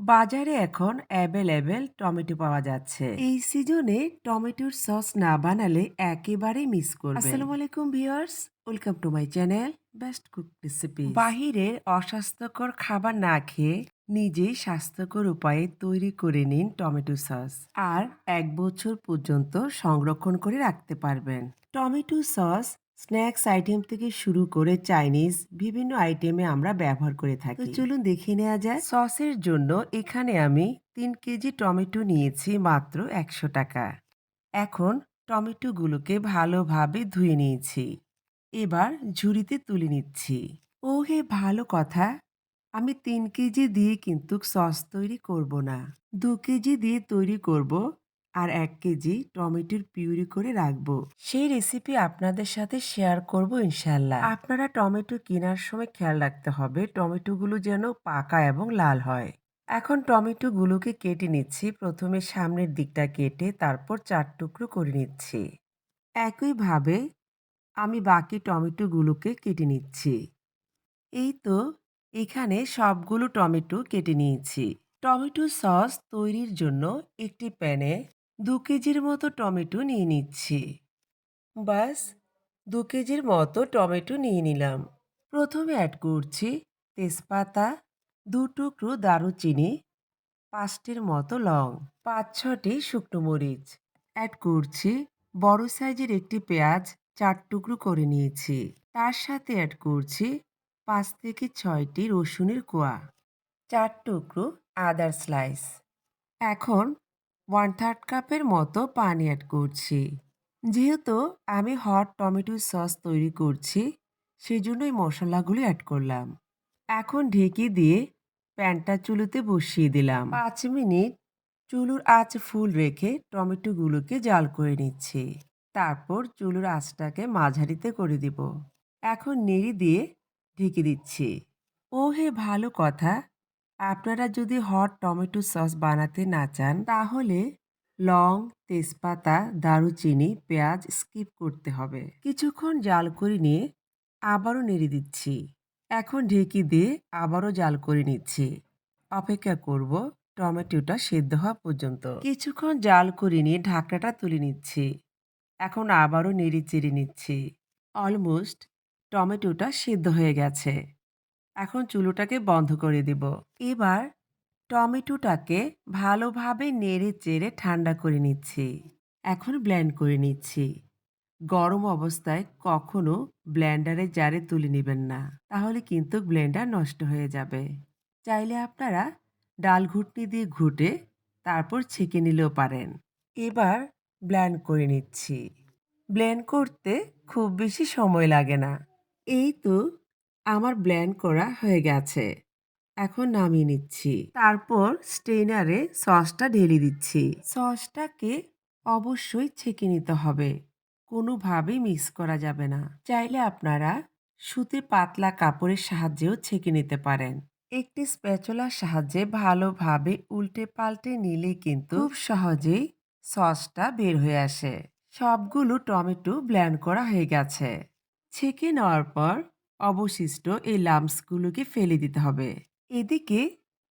বাজারে এখন available tomato পাওয়া যাচ্ছে। এই সিজনে টমেটোর সস না বানালে একেবারেই মিস করবে আসসালামু আলাইকুম viewers welcome to my channel best cook recipe. বাহিরের অস্বাস্থ্যকর খাবার না খেয়ে নিজেই স্বাস্থ্যকর উপায়ে তৈরি করে নিন টমেটো সস। আর এক বছর পর্যন্ত সংরক্ষণ করে রাখতে পারবেন। টমেটো সস স্ন্যাক্স আইটেম থেকে শুরু করে চাইনিজ বিভিন্ন আইটেমে আমরা ব্যবহার করে থাকি। চলুন দেখে নেওয়া যায় সসের জন্য এখানে আমি তিন কেজি টমেটো নিয়েছি মাত্র একশো টাকা। এখন টমেটোগুলোকে ভালোভাবে ধুয়ে নিয়েছি। এবার ঝুড়িতে তুলে নিচ্ছি। ও হে ভালো কথা। আমি তিন কেজি দিয়ে কিন্তু সস তৈরি করব না। দু কেজি দিয়ে তৈরি করব আর এক কেজি টমেটোর পিউরি করে রাখব। সেই রেসিপি আপনাদের সাথে শেয়ার করব ইনশাল্লাহ আপনারা টমেটো কেনার সময় খেয়াল রাখতে হবে টমেটোগুলো যেন পাকা এবং লাল হয়। এখন টমেটোগুলোকে কেটে নিচ্ছি প্রথমে সামনের দিকটা কেটে তারপর চার টুকরো করে নিচ্ছি। একইভাবে আমি বাকি টমেটোগুলোকে কেটে নিচ্ছি। এই তো এখানে সবগুলো টমেটো কেটে নিয়েছি। টমেটো সস তৈরির জন্য একটি প্যানে দু কেজির মতো টমেটো নিয়ে নিচ্ছি। বাস, দু কেজির মতো টমেটো নিয়ে নিলাম। প্রথমে অ্যাড করছি তেজপাতা, দু টুকরো দারুচিনি, পাঁচটির মতো লং, পাঁচ ছটি শুকনো মরিচ। অ্যাড করছি বড় সাইজের একটি পেঁয়াজ, চার টুকরো করে নিয়েছি। তার সাথে অ্যাড করছি পাঁচ থেকে ছয়টি রসুনের কোয়া, চার টুকরো আদার স্লাইস এখন ওয়ান থার্ড কাপের মতো পানি অ্যাড করছি। যেহেতু আমি হট টমেটো সস তৈরি করছি সেজন্য এই মশলাগুলি অ্যাড করলাম। এখন ঢেকে দিয়ে প্যানটা চুলোতে বসিয়ে দিলাম। পাঁচ মিনিট চুলুর আঁচ ফুল রেখে টমেটোগুলোকে জাল করে নিচ্ছি। তারপর চুলুর আঁচটাকে মাঝারিতে করে দিব। এখন নেড়ে দিয়ে ঢেকে দিচ্ছি। ও হে ভালো কথা! আপনারা যদি হট টমেটো সস বানাতে না চান, তাহলে লং, তেজপাতা, দারুচিনি, পেঁয়াজ স্কিপ করতে হবে। কিছুক্ষণ জাল করে নিয়ে আবারও নেড়ে দিচ্ছি। এখন ঢেকে দিয়ে আবারও জাল করে নিচ্ছি। অপেক্ষা করব টমেটোটা সেদ্ধ হওয়া পর্যন্ত। কিছুক্ষণ জাল করে নিয়ে ঢাকনাটা তুলে নিচ্ছি। এখন আবারও নেড়ে চেড়ে নিচ্ছি। অলমোস্ট টমেটোটা সিদ্ধ হয়ে গেছে। এখন চুলোটাকে বন্ধ করে দিব। এবার টমেটোটাকে ভালোভাবে নেড়ে চেড়ে ঠান্ডা করে নিচ্ছি। এখন ব্ল্যান্ড করে নিচ্ছি। গরম অবস্থায় কখনো ব্লেন্ডারে জারে তুলে নেবেন না, তাহলে কিন্তু ব্লেন্ডার নষ্ট হয়ে যাবে। চাইলে আপনারা ডাল ঘুটনি দিয়ে ঘুটে তারপর ছেঁকে নিলেও পারেন। এবার ব্ল্যান্ড করে নিচ্ছি। ব্লেন্ড করতে খুব বেশি সময় লাগে না। এই তো আমার ব্ল্যান্ড করা হয়ে গেছে। এখন নামিয়ে নিচ্ছি। তারপর স্টেনারে সসটা ঢেলে দিচ্ছি। সসটাকে অবশ্যই ছেঁকে নিতে হবে। কোনোভাবেই মিক্স করা যাবে না। চাইলে আপনারা সুতির পাতলা কাপড়ের সাহায্যেও ছেঁকে নিতে পারেন। একটি স্প্যাচুলার সাহায্যে ভালোভাবে উল্টে পাল্টে নিলে কিন্তু খুব সহজেই সসটা বের হয়ে আসে। সবগুলো টমেটো ব্ল্যান্ড করা হয়ে গেছে। ছেঁকে নেওয়ার পর অবশিষ্ট এই লাম্পসগুলোকে ফেলে দিতে হবে। এদিকে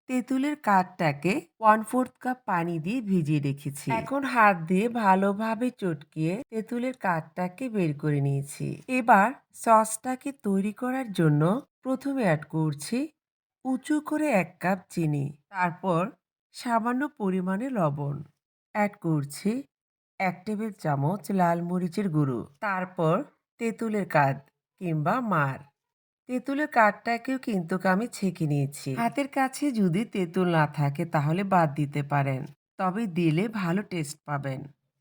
তেঁতুলের কাঠটাকে ওয়ান ফোর্থ কাপ পানি দিয়ে ভিজিয়ে রেখেছি। এখন হাত দিয়ে ভালোভাবে চটকিয়ে তেঁতুলের কাঠটাকে বের করে নিয়েছি। এবার সসটাকে তৈরি করার জন্য প্রথমে অ্যাড করছি উঁচু করে এক কাপ চিনি, তারপর সামান্য পরিমাণে লবণ। অ্যাড করছি এক টেবিল চামচ লাল মরিচের গুঁড়ো, তারপর তেঁতুলের কাঠ কিংবা মার। তেঁতুলের কাঠটাকেও কিন্তু আমি ছেঁকে নিয়েছি। হাতের কাছে যদি তেঁতুল না থাকে, তাহলে বাদ দিতে পারেন। তবে দিলে ভালো টেস্ট পাবেন।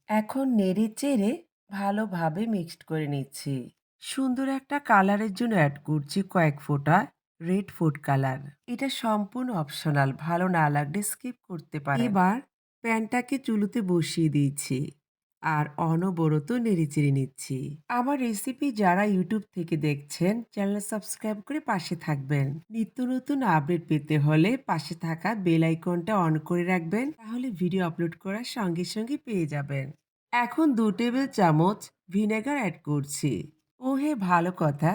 এখন নেড়ে চেড়ে ভালোভাবে মিক্সড করে নিচ্ছি। সুন্দর একটা কালারের জন্য অ্যাড করছি কয়েক ফোঁটা রেড ফুড কালার এটা সম্পূর্ণ অপশনাল ভালো না লাগলে স্কিপ করতে পারেন। এবার প্যানটাকে চুলোতে বসিয়ে দিয়েছি। আর অনবরত নেড়েচেড়ে নিচ্ছি। আমার রেসিপি যারা ইউটিউব থেকে দেখছেন চ্যানেল সাবস্ক্রাইব করে পাশে থাকবেন। নিত্য নতুন আপডেট পেতে হলে পাশে থাকা বেল আইকনটা অন করে রাখবেন, তাহলে ভিডিও আপলোড করার সঙ্গে সঙ্গে পেয়ে যাবেন। এখন দু টেবিল চামচ ভিনেগার অ্যাড করছি। ও হে ভালো কথা।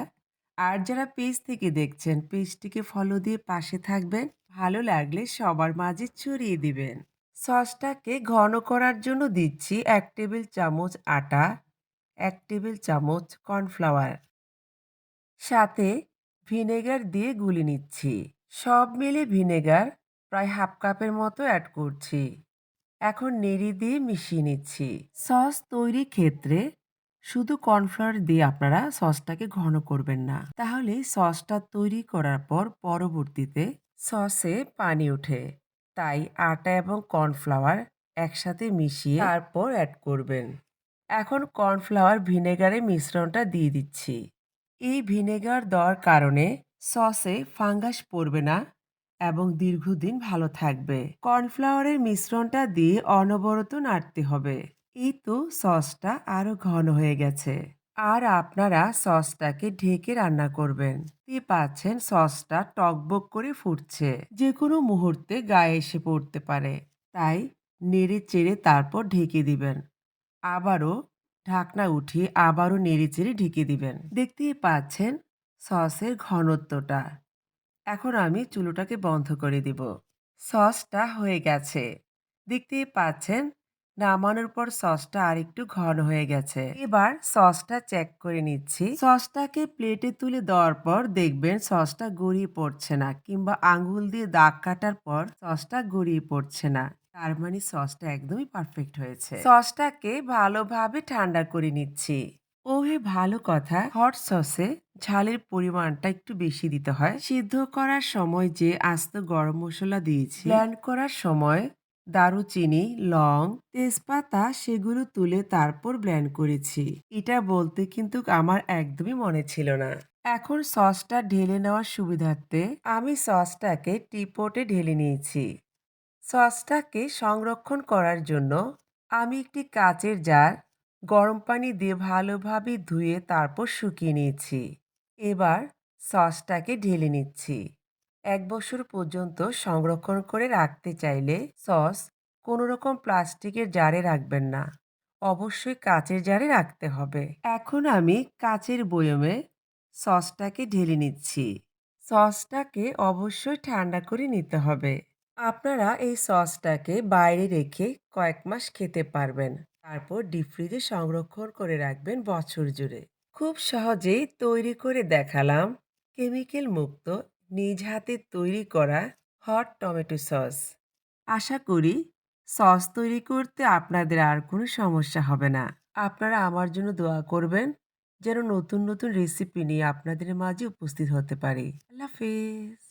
আর যারা পেজ থেকে দেখছেন পেজটিকে ফলো দিয়ে পাশে থাকবেন, ভালো লাগলে সবার মাঝে ছড়িয়ে দিবেন। সসটাকে ঘন করার জন্য দিচ্ছি এক টেবিল চামচ আটা, এক টেবিল চামচ কর্নফ্লাওয়ার। সাথে ভিনেগার দিয়ে গুলি নিচ্ছি। সব মিলে ভিনেগার প্রায় হাফ কাপের মতো অ্যাড করছি। এখন নেড়ি দিয়ে মিশিয়ে নিচ্ছি। সস তৈরির ক্ষেত্রে শুধু কর্নফ্লাওয়ার দিয়ে আপনারা সসটাকে ঘন করবেন না। তাহলে সসটা তৈরি করার পর পরবর্তীতে সসে পানি ওঠে। তাই আটা এবং কর্নফ্লাওয়ার একসাথে মিশিয়ে তারপর অ্যাড করবেন। এখন কর্নফ্লাওয়ার ভিনেগারের মিশ্রণটা দিয়ে দিচ্ছি। এই ভিনেগার দেওয়ার কারণে সসে ফাঙ্গাস পড়বে না এবং দীর্ঘদিন ভালো থাকবে। কর্নফ্লাওয়ারের মিশ্রণটা দিয়ে অনবরত নাড়তে হবে। এই তো সসটা আরও ঘন হয়ে গেছে। আর আপনারা সসটাকে ঢেকে রান্না করবেন। তে পাচ্ছেন সসটা টকবক করে ফুটছে। যে কোনো মুহূর্তে গায়ে এসে পড়তে পারে। তাই নেড়ে চেড়ে তারপর ঢেকে দিবেন। আবারও ঢাকনা উঠিয়ে আবারও নেড়ে চেড়ে ঢেকে দিবেন। দেখতেই পাচ্ছেন সসের ঘনত্বটা। এখন আমি চুলোটাকে বন্ধ করে দিব। সসটা হয়ে গেছে। দেখতেই পাচ্ছেন নামানোর পর সসটা আরেকটু ঘন হয়ে গেছে। এবার সসটা চেক করে নিচ্ছি। সসটাকে প্লেটে তুলে দেওয়ার পর দেখবেন সসটা গড়িয়ে পড়ছে না কিংবা আঙ্গুল দিয়ে দাগ কাটার পর সসটা গড়িয়ে পড়ছে না। তার মানে সসটা একদমই পারফেক্ট হয়েছে। সসটাকে ভালোভাবে ঠান্ডা করে নিচ্ছি। ওহে, ভালো কথা। হট সসে ঝালের পরিমাণটা একটু বেশি দিতে হয়। সিদ্ধ করার সময় যে আস্ত গরম মশলা দিয়েছি ব্ল্যান্ড করার সময় দারুচিনি, লং, তেজপাতা সেগুলো তুলে তারপর ব্ল্যান্ড করেছি। এটা বলতে কিন্তু আমার একদমই মনে ছিল না। এখন সসটা ঢেলে নেওয়ার সুবিধার্থে আমি সসটাকে টিপোটে ঢেলে নিয়েছি। সসটাকে সংরক্ষণ করার জন্য আমি একটি কাচের জার গরম পানি দিয়ে ভালোভাবে ধুয়ে তারপর শুকিয়ে নিয়েছি। এবার সসটাকে ঢেলে নিচ্ছি। এক বছর পর্যন্ত সংরক্ষণ করে রাখতে চাইলে সস কোনো রকম প্লাস্টিকের জারে রাখবেন না। অবশ্যই কাচের জারে রাখতে হবে। এখন আমি কাচের বয়মে সসটাকে ঢেলে নিচ্ছি। সসটাকে অবশ্যই ঠান্ডা করে নিতে হবে। আপনারা এই সসটাকে বাইরে রেখে কয়েক মাস খেতে পারবেন। তারপর ডিপ ফ্রিজে সংরক্ষণ করে রাখবেন বছর জুড়ে। খুব সহজেই তৈরি করে দেখালাম। কেমিক্যাল মুক্ত নিজ হাতে তৈরি করা হট টমেটো সস আশা করি সস তৈরি করতে আপনাদের আর কোনো সমস্যা হবে না। আপনারা আমার জন্য দোয়া করবেন যেন নতুন নতুন রেসিপি নিয়ে আপনাদের মাঝে উপস্থিত হতে পারি। আল্লাহ হাফেজ।